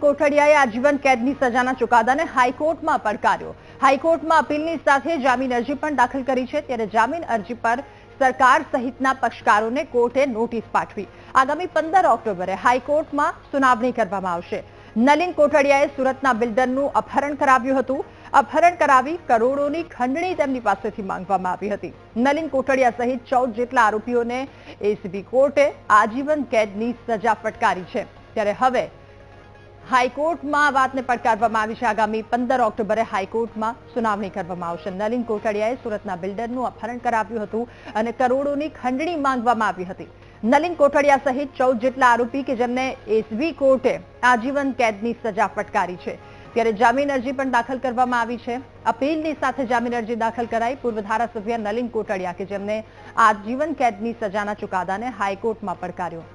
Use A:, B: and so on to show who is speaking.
A: કોઠડિયાએ આજીવન કેદની સજાના ચુકાદાને હાઈકોર્ટમાં પડકાર્યો. હાઈકોર્ટમાં અપીલની સાથે જામીન અરજી પણ દાખલ કરી છે. ત્યારે જામીન અરજી પર સરકાર સહિતના પક્ષકારોને કોર્ટે નોટિસ પાઠવી. આગામી પંદર ઓક્ટોબરે હાઈકોર્ટમાં સુનાવણી કરવામાં આવશે. નલિન કોઠડિયાએ સુરતના બિલ્ડરનું અપહરણ કરાવ્યું હતું. અપહરણ કરાવી કરોડોની ખંડણી તેમની પાસેથી માંગવામાં આવી હતી. નલિન કોઠડિયા સહિત ચૌદ જેટલા આરોપીઓને એસીબી કોર્ટે આજીવન કેદની સજા ફટકારી છે. ત્યારે હવે હાઈકોર્ટમાં વાતને પડકારવામાં આવી છે. આગામી પંદર ઓક્ટોબરે હાઈકોર્ટમાં સુનાવણી કરવામાં આવશે. નલિન કોટડિયાએ સુરતના બિલ્ડરનું અપહરણ કરાવ્યું હતું અને કરોડોની ખંડણી માંગવામાં આવી હતી. નલિન કોટડિયા સહિત ચૌદ જેટલા આરોપી કે જેમને એસવી કોર્ટે આજીવન કેદની સજા ફટકારી છે. ત્યારે જામીન અરજી પણ દાખલ કરવામાં આવી છે. અપીલની સાથે જામીન અરજી દાખલ કરાઈ પૂર્વ ધારાસભ્ય નલિન કોટડિયા કે જેમને આજીવન કેદની સજાના ચુકાદાને હાઈકોર્ટમાં પડકાર્યો.